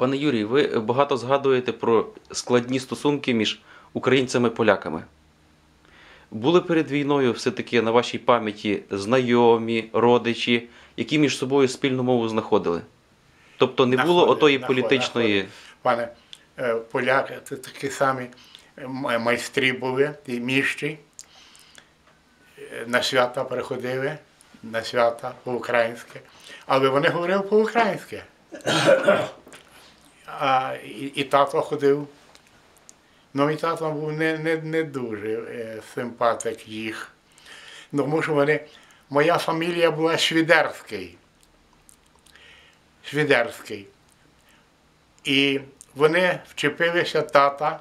Пане Юрій, ви багато згадуєте про складні стосунки між українцями і поляками. Були перед війною все-таки на вашій пам'яті знайомі, родичі, які між собою спільну мову знаходили? Тобто не було Знаходили, отої знаходили, політичної. знаходили. Пане е, поляки, це такі самі м- майстрі були, ті міщі. Е, На свята приходили, на свята по-українськи. Але вони говорили по-українськи. А і, і тато ходив. Ну, мій тато був не, не, не дуже е, симпатик їх. Ну, Тому що вони, моя фамілія була Швідерський. Швідерський. І вони вчепилися тата,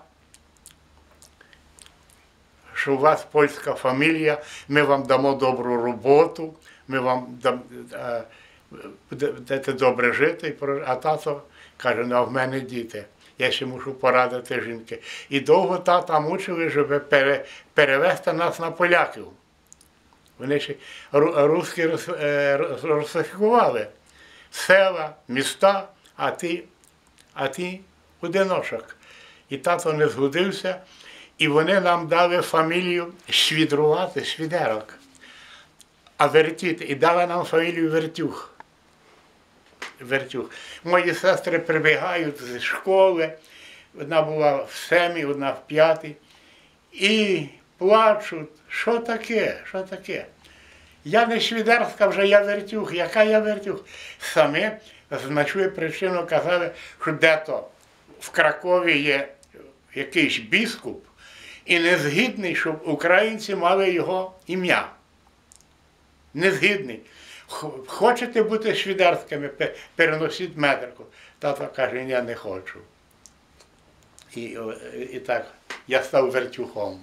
що у вас польська фамілія, ми вам дамо добру роботу, ми вам дам, е, будете добре жити. А тато каже, ну а в мене діти. Я ще мушу порадити жінки. І довго тата мучили, щоб пере, перевести нас на поляків. Вони ще ру- русські е, русифікували села, міста, а ти, а ти одиночок. І тато не згодився, і вони нам дали фамілію Швідрувати, Швідерок. А вертіти, і дали нам фамілію Вертюх. Вертюх. Мої сестри прибігають зі школи, одна була в семі, одна в п'ятій, і плачуть, що таке, що таке. Я не швідерська вже, я вертюх. Яка я вертюх? Самі значує причину казали, що дето в Кракові є якийсь біскуп і не згідний, щоб українці мали його ім'я. Не згідний. Х- Хочете бути швідерськими, переносіть метрику. Тато каже, я не хочу. І, і так, я став вертюхом.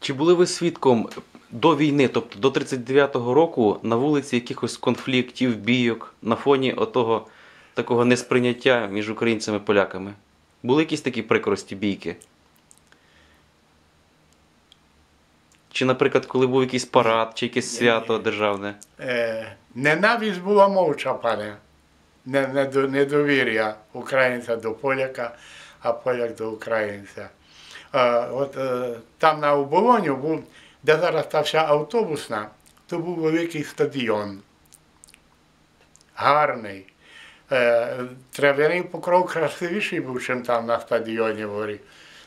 Чи були ви свідком до війни, тобто до 39-го року, на вулиці якихось конфліктів, бійок на фоні отого такого несприйняття між українцями і поляками? Були якісь такі прикрості бійки? Чи, наприклад, коли був якийсь парад, чи якесь свято державне? Е, ненависть була мовча, пане. Не, не, недовір'я українця до поляка, а поляк до українця. Е, от е, там на оболоні був, де зараз та вся автобусна, то був великий стадіон. Гарний. Е, трав'яний покров красивіший був, ніж там на стадіоні в горі.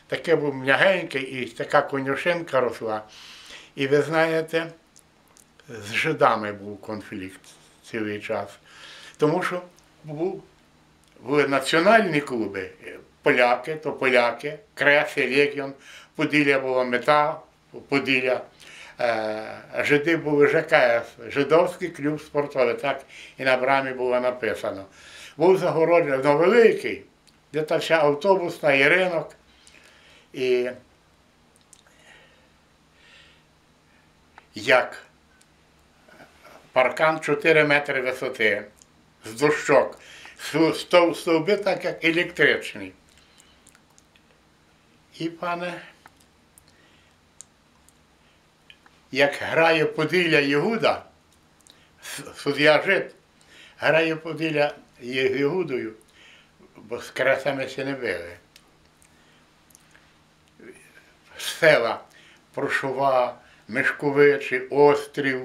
Таке був м'ягенький і така конюшинка росла. І ви знаєте, з жидами був конфлікт цілий час. Тому що були національні клуби, е, поляки, то поляки, Кресі, Легіон, Поділля була мета, Поділля. Е, Жиди були ЖКС, Жидовський клуб спортовий, так і на брамі було написано. Був загороджений, ну великий, де та вся автобусна і ринок. І як паркан 4 метри висоти, з дощок, стовби так як електричні. І пане, як грає Поділля Єгуда, суддя жит, грає Поділля Єгудою, бо з кресами ще не били. Села Прошова, Мешковичі, Острів,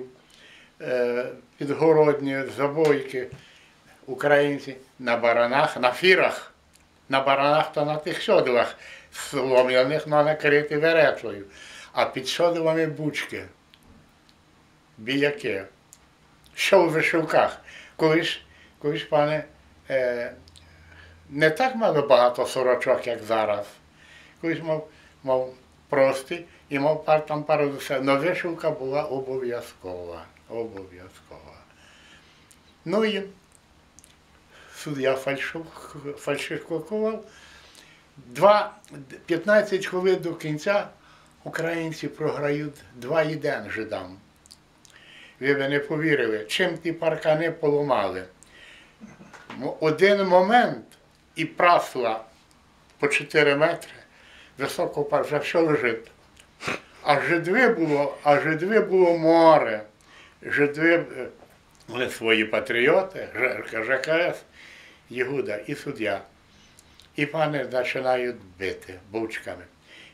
е, Підгородні, Забойки, українці на баранах, на фірах, на баранах та на тих сьодлах, солом'яних на накриті веретлою, а під сьодлами бучки, біяки. Що в вишивках? Колись, колись пане, е, не так мали багато сорочок, як зараз. Колись мав, мав простий і мав пар, там пару десят. Но вишивка була обов'язкова. Обов'язкова. Ну і суддя фальсифікував. 15 хвилин до кінця українці програють 2-1 жидам. Ви б не повірили, чим ті паркани поламали. Один момент і прасла по 4 метри, високо вже все лежить. А жидви було, а жидви було море. Жидви, е, вони свої патріоти, ЖКС, Єгуда і суддя. і пане починають бити бучками.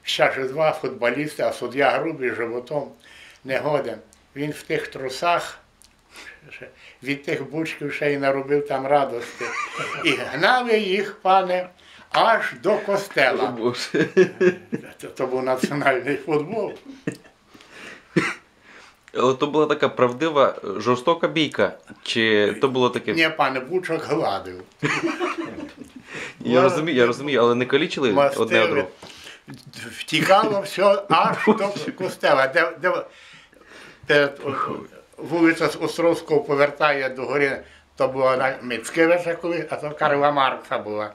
Ще ж два футболісти, а суддя грубий животом не годен. Він в тих трусах від тих бучків ще й наробив там радості. І гнали їх, пане, аж до костела. Це то був національний футбол. Але то була така правдива, жорстока бійка. Чи то було таке. Ні, пане, бучок гладив. Я розумію, я розумію, але не калічили одне Мастили. одного. Втікало все аж до костела. Де, де, де вулиця з Островського повертає до гори, то була Мицкевича коли, а то Карла Маркса була.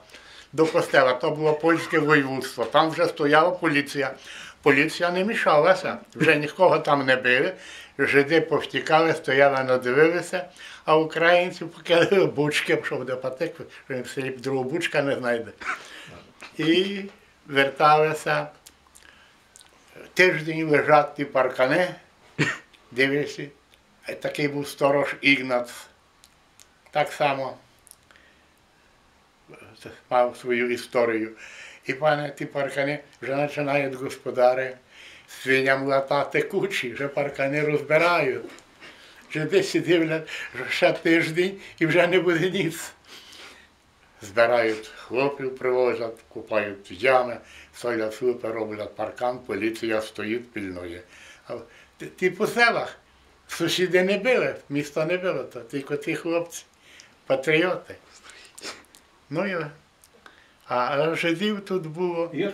До костела, то було польське воєводство. Там вже стояла поліція. Поліція не мішалася, вже нікого там не били. Жиди повтікали, стояли, надивилися, а українці покинули бучки, щоб де потекли, що в селі другого бучка не знайде. І верталися. Тиждень лежать ті паркани, дивишся, а такий був сторож Ігнац. Так само е, мав свою історію. І пане, ті паркани вже починають господари свиням латати кучі, вже паркани розбирають. Вже десь дивлять, ще тиждень і вже не буде ніц. Збирають хлопів, привозять, купають ями, солять супи, роблять паркан, поліція стоїть, пильнує. А ті по селах сусіди не били, місто не било, то тільки ті хлопці, патріоти. Ну я... а жидів тут було. І